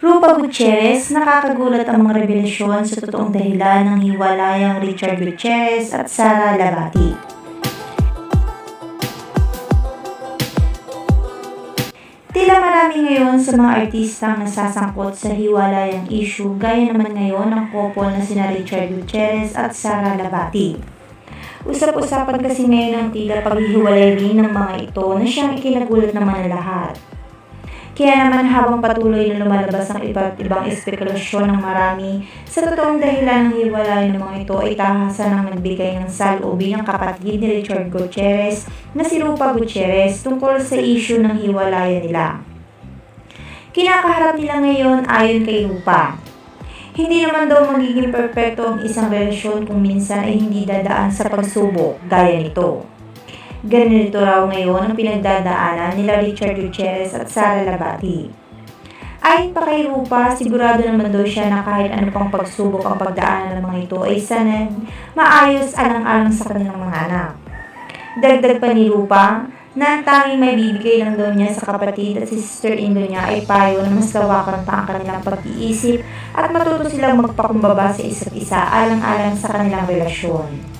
Rupa Gutierrez, nakakagulat ang mga revelasyon sa totoong dahilan ng hiwalayang Richard Gutierrez at Sara Labati. Tila marami ngayon sa mga artistang nasasangkot sa hiwalayang issue gaya naman ngayon ng couple na sina Richard Gutierrez at Sara Labati. Usap-usapan kasi ngayon ang tila paghihiwalay rin ng mga ito na siyang ikinagulat naman ng lahat. Kaya naman habang patuloy na lumalabas ang iba't ibang espekulasyon ng marami, sa totoong dahilan ng hiwalay ng mga ito ay tahasan ang nagbigay ng saloobin ng kapatid ni Richard Gutierrez na si Rupa Gutierrez tungkol sa issue ng hiwalayan nila. Kinakaharap nila ngayon ayon kay Rupa. Hindi naman daw magiging perpekto ang isang relasyon kung minsan ay hindi dadaan sa pagsubok gaya nito. Ganito raw ngayon ang pinagdadaanan nila Richard Gutierrez at Sara Labati. Ayon pa kay Rupa, sigurado naman daw siya na kahit ano pang pagsubok ang pagdaanan ng mga ito ay sana maayos alang-alang sa kanilang mga anak. Dagdag pa ni Rupa, na ang tanging may bibigay lang daw niya sa kapatid at si sister-in-law niya ay payo na mas lawakan pa ang kanilang pag-iisip at matuto silang magpakumbaba sa isa't isa alang-alang sa kanilang relasyon.